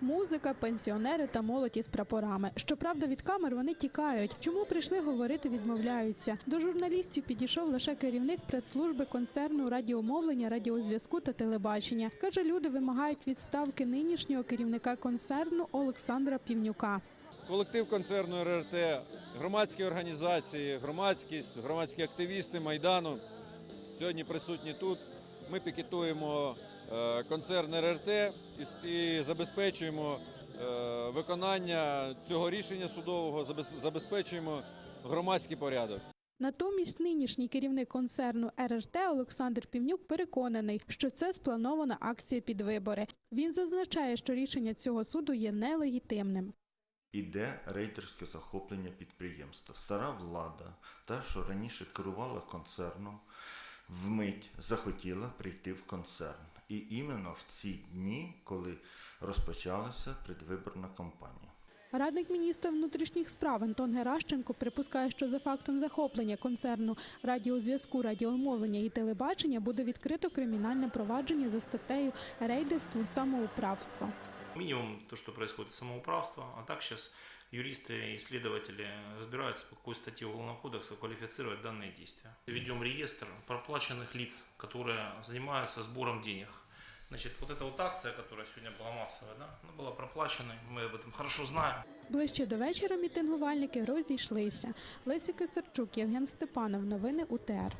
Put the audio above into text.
Музика, пенсіонери та молодь із прапорами. Щоправда, від камер вони тікають. Чому прийшли говорити, відмовляються. До журналістів підійшов лише керівник прес-служби концерну радіомовлення, радіозв'язку та телебачення. Каже, люди вимагають відставки нинішнього керівника концерну Олександра Півнюка. Колектив концерну РРТ, громадські організації, громадськість, громадські активісти Майдану сьогодні присутні тут. Ми пікетуємо концерн РРТ і, забезпечуємо е, виконання цього рішення судового, забез- забезпечуємо громадський порядок. Натомість нинішній керівник концерну РРТ Олександр Півнюк переконаний, що це спланована акція під вибори. Він зазначає, що рішення цього суду є нелегітимним. Іде рейдерське захоплення підприємства. Стара влада, та, що раніше керувала концерном, вмить захотіла прийти в концерн. І іменно в ці дні, коли розпочалася предвиборна кампанія. Радник міністра внутрішніх справ Антон Геращенко припускає, що за фактом захоплення концерну радіозв'язку, радіомовлення і телебачення буде відкрито кримінальне провадження за статтею рейдерство і самоуправство. Минимум то, что происходит самоуправство, а так сейчас юристы и исследователи разбираются, по какой статье Уголовного кодекса квалифицировать данные действия. Ведем реестр проплаченных лиц, которые занимаются сбором денег. Значит, вот эта вот акция, которая сегодня была массовая, да, она была проплаченной, мы об этом хорошо знаем. Ближче до вечора мітингувальники розійшлися. Леся Кисарчук, Євген Степанов. Новини УТР.